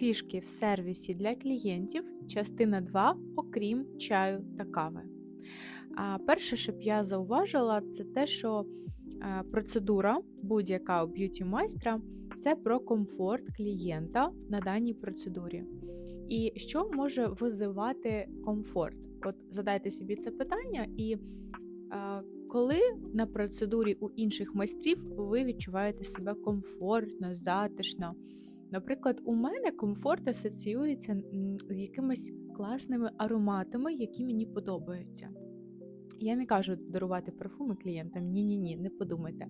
Фішки в сервісі для клієнтів, частина 2, окрім чаю та кави. А перше, що б я зауважила, це те, що процедура будь-яка у б'юті майстра це про комфорт клієнта на даній процедурі. І що може визивати комфорт? От задайте собі це питання, і коли на процедурі у інших майстрів ви відчуваєте себе комфортно, затишно. Наприклад, у мене комфорт асоціюється з якимись класними ароматами, які мені подобаються. Я не кажу дарувати парфуми клієнтам, ні-ні ні, не подумайте.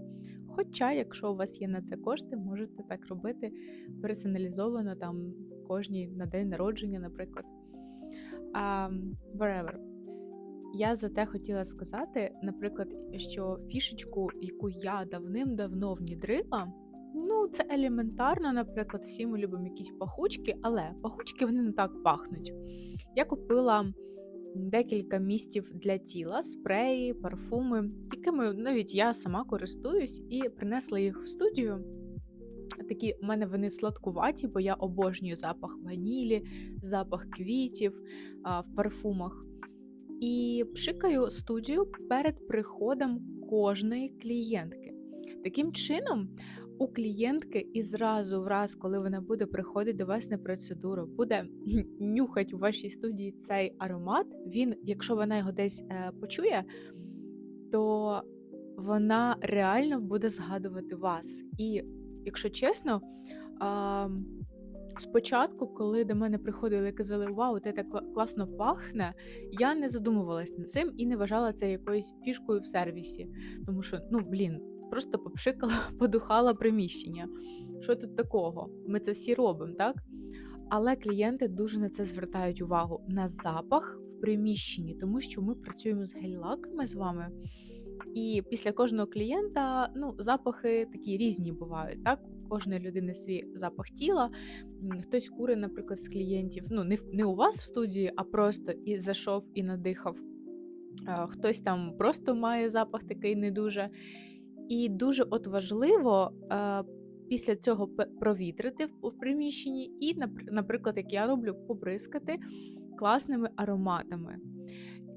Хоча, якщо у вас є на це кошти, можете так робити персоналізовано там кожній на день народження, наприклад. А, whatever. Я за те хотіла сказати, наприклад, що фішечку, яку я давним-давно внідрила, ну це елементарно, наприклад, всі ми любимо якісь пахучки, але пахучки вони не так пахнуть. Я купила декілька містів для тіла, спреї, парфуми, якими навіть я сама користуюсь, і принесла їх в студію. Такі в мене вони сладкуваті, бо я обожнюю запах ванілі, запах квітів а, в парфумах. І пшикаю студію перед приходом кожної клієнтки. Таким чином, у клієнтки і зразу враз, коли вона буде приходити до вас на процедуру, буде нюхати у вашій студії цей аромат. Він, якщо вона його десь е, почує, то вона реально буде згадувати вас. І якщо чесно, спочатку, коли до мене приходили і казали, вау, ти так класно пахне, я не задумувалась над цим і не вважала це якоюсь фішкою в сервісі. Тому що, ну блін, просто попшикала, подухала приміщення. Що тут такого? Ми це всі робимо, так? Але клієнти дуже на це звертають увагу на запах в приміщенні, тому що ми працюємо з гель-лаками з вами. І після кожного клієнта ну, запахи такі різні бувають. Так? У кожної людини свій запах тіла. Хтось кури, наприклад, з клієнтів. Ну, не, не у вас в студії, а просто і зайшов і надихав. Хтось там просто має запах такий не дуже. І дуже от важливо е, після цього провітрити в, приміщенні, і, напр- наприклад, як я роблю, побризкати класними ароматами.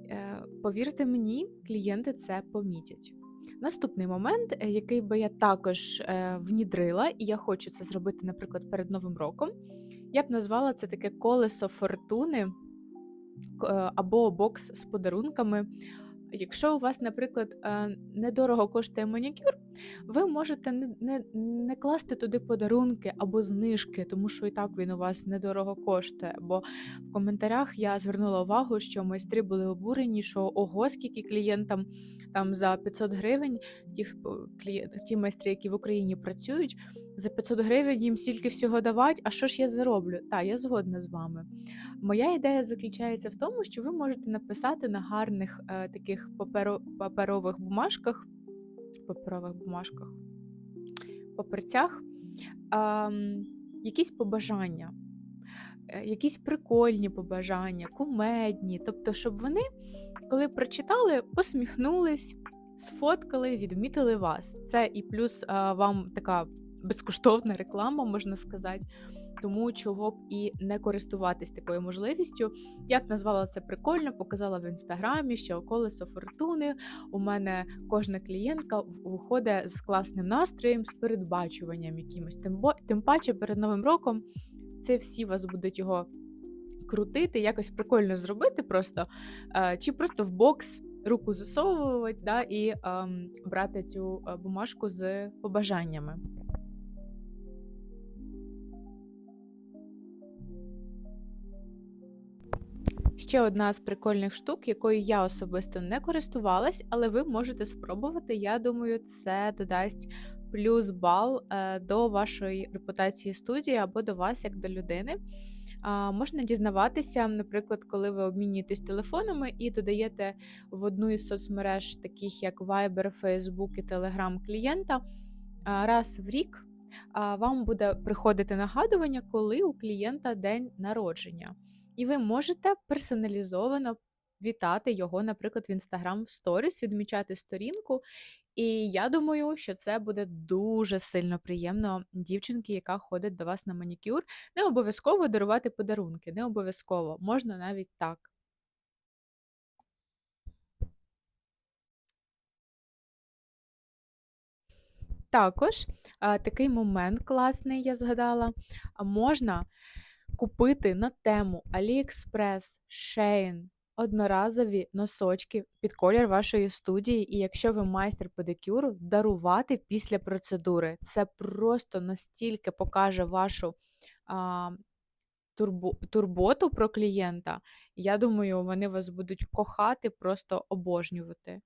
Е, Повірте мені, клієнти це помітять. Наступний момент, е, який би я також е, внідрила, і я хочу це зробити, наприклад, перед Новим роком, я б назвала це таке колесо фортуни е, або бокс з подарунками. Якщо у вас, наприклад, е, недорого коштує манікюр, ви можете не, не, не класти туди подарунки або знижки, тому що і так він у вас недорого коштує. Бо в коментарях я звернула увагу, що майстри були обурені, що ого, скільки клієнтам там за 500 гривень, ті, хто- ті майстри, які в Україні працюють, за 500 гривень їм стільки всього давати, а що ж я зароблю? Так, я згодна з вами. Моя ідея заключається в тому, що ви можете написати на гарних е, таких паперо- паперових бумажках, паперових бумажках, паперцях якісь побажання, е, якісь прикольні побажання, кумедні. Тобто, щоб вони, коли прочитали, посміхнулись, сфоткали, відмітили вас. Це і плюс вам така безкоштовна реклама, можна сказати. Тому чого б і не користуватись такою можливістю. Я б назвала це прикольно, показала в інстаграмі, що колесо фортуни. У мене кожна клієнтка виходить з класним настроєм, з передбачуванням якимось. Тим, бо, тим паче перед Новим роком це всі вас будуть його крутити, якось прикольно зробити просто, е, чи просто в бокс руку засовувати да, і ем, брати цю е, бумажку з побажаннями. Ще одна з прикольних штук, якою я особисто не користувалась, але ви можете спробувати. Я думаю, це додасть плюс бал е, до вашої репутації студії або до вас як до людини. Можна дізнаватися, наприклад, коли ви обмінюєтесь телефонами і додаєте в одну із соцмереж, таких як Viber, Facebook і Telegram клієнта, раз в рік вам буде приходити нагадування, коли у клієнта день народження. І ви можете персоналізовано вітати його, наприклад, в Instagram в сторіс, відмічати сторінку І я думаю, що це буде дуже сильно приємно дівчинці, яка ходить до вас на манікюр. Не обов'язково дарувати подарунки, не обов'язково, можна навіть так. Також, такий момент класний, я згадала, можна купити на тему AliExpress, Shein одноразові носочки під колір вашої студії, і якщо ви майстер педикюру, дарувати після процедури. Це просто настільки покаже вашу, а, турбо турботу про клієнта. Я думаю, вони вас будуть кохати, просто обожнювати.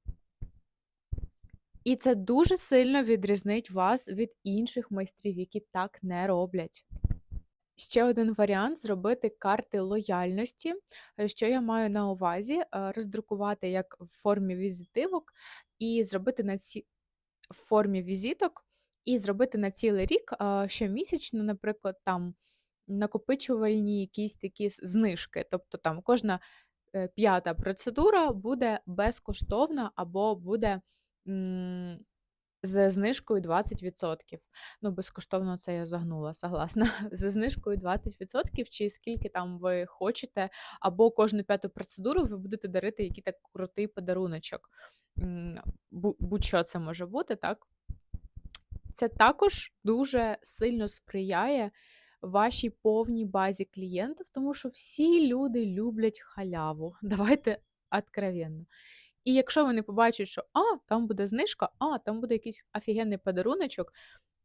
І це дуже сильно відрізнить вас від інших майстрів, які так не роблять. Ще один варіант зробити карти лояльності. Е, що я маю на увазі? Е, роздрукувати як в формі візитивок і зробити на ці в формі візиток, і зробити на цілий рік, щомісячно, наприклад, там накопичувальні якісь такі знижки. Тобто там кожна, е, п'ята процедура буде безкоштовна або буде, з знижкою 20%. Ну, безкоштовно це я загнула, согласна. Зі знижкою 20% чи скільки там ви хочете, або кожну п'яту процедуру ви будете дарити який-то крутий подаруночок. Будь-що це може бути, так? Це також дуже сильно сприяє вашій повній базі клієнтів, тому що всі люди люблять халяву. Давайте откровенно. І якщо вони побачать, що а, там буде знижка, а, там буде якийсь офігенний подаруночок,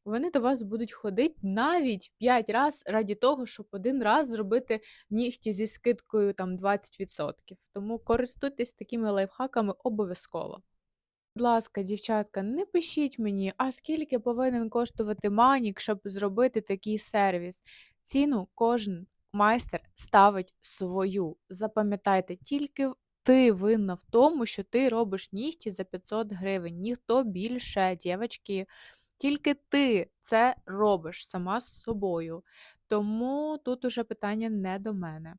вони до вас будуть ходити навіть 5 раз раді того, щоб один раз зробити нігті зі скидкою там 20%. Тому користуйтесь такими лайфхаками обов'язково. Будь ласка, дівчатка, не пишіть мені, а скільки повинен коштувати манік, щоб зробити такий сервіс. Ціну кожен майстер ставить свою. Запам'ятайте, тільки ти винна в тому, що ти робиш нігті за 500 гривень, ніхто більше, дівчатки. Тільки ти це робиш сама з собою. Тому тут уже питання не до мене.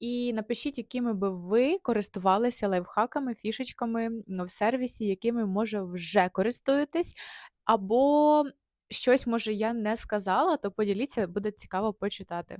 І напишіть, якими би ви користувалися лайфхаками, фішечками в сервісі, якими, може, вже користуєтесь, або щось, може, я не сказала, то поділіться, буде цікаво почитати.